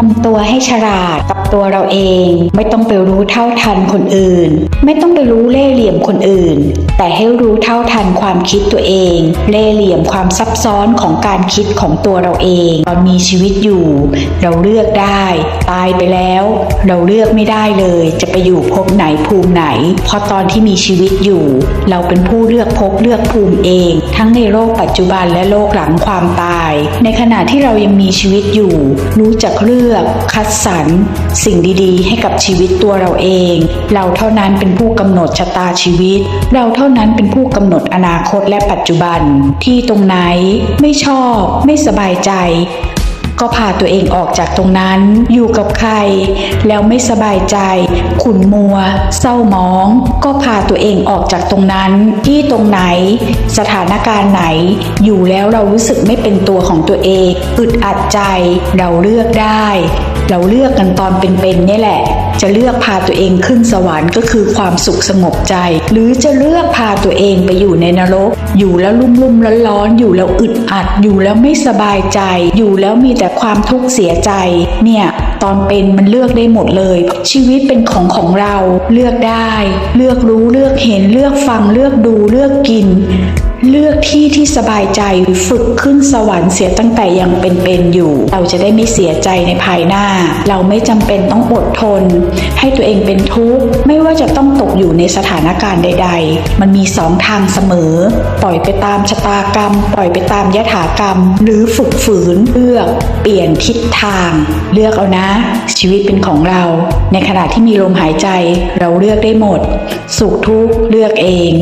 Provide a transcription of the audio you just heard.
ทำตัวให้ฉลาดกับตัวเราเอง ไม่ต้องไปรู้เท่าทันคนอื่น ไม่ต้องไปรู้เล่ห์เหลี่ยมคนอื่น แต่ให้รู้เท่าทันความคิดตัวเอง เล่ห์เหลี่ยมความซับซ้อนของการคิดของตัวเราเอง ตอนมีชีวิตอยู่ เราเลือกได้ ตายไปแล้ว เราเลือกไม่ได้เลย จะไปอยู่ภพไหนภูมิไหน เพราะตอนที่มีชีวิตอยู่ เราเป็นผู้เลือกภพเลือกภูมิเอง ทั้งในโลกปัจจุบันและโลกหลังความตาย ในขณะที่เรายังมีชีวิตอยู่ รู้จักเลือกคัดสรรสิ่งดีๆ ให้กับชีวิตตัวเราเอง เราเท่านั้นเป็นผู้กำหนดชะตาชีวิต เราเท่านั้นเป็นผู้กำหนดอนาคตและปัจจุบัน ที่ตรงไหนไม่ชอบ ไม่สบายใจ ก็พาตัวเองออกจากตรงนั้น อยู่กับใคร แล้วไม่สบายใจ ขุ่นมัว เศร้าหมอง ก็พาตัวเองออกจากตรงนั้น ที่ตรงไหน สถานการณ์ไหน อยู่แล้วเรารู้สึกไม่เป็นตัวของตัวเอง อึดอัดใจ เราเลือกได้ เราเลือกกันตอนเป็นๆเนี่ยแหละ จะเลือกพาตัวเองขึ้นสวรรค์ก็คือความสุขสงบใจ หรือจะเลือกพาตัวเองไปอยู่ในนรก อยู่แล้วลุ่มลุ่มร้อนร้อนๆอยู่แล้วอึดอัด อยู่แล้วไม่สบายใจ อยู่แล้วมีแต่ความทุกข์เสียใจ เนี่ยตอนเป็นมันเลือกได้หมดเลย ชีวิตเป็นของของเราเลือกได้ เลือกรู้เลือกเห็นเลือกฟังเลือกดูเลือกกิน เลือกที่ที่สบายใจฝึกขึ้นสวรรค์เสียตั้งแต่ยังเป็นๆอยู่ เราจะได้ไม่เสียใจในภายหน้า เราไม่จำเป็นต้องอดทน ให้ตัวเองเป็นทุกข์ไม่ว่าจะต้องตกอยู่ในสถานการณ์ใด ๆ มันมีสองทางเสมอ ปล่อยไปตามชะตากรรม ปล่อยไปตามยถากรรม หรือฝึกฝืนเลือก เปลี่ยนทิศทาง เลือกเอานะ ชีวิตเป็นของเรา ในขณะที่มีลมหายใจ เราเลือกได้หมด สุขทุกข์เลือกเอง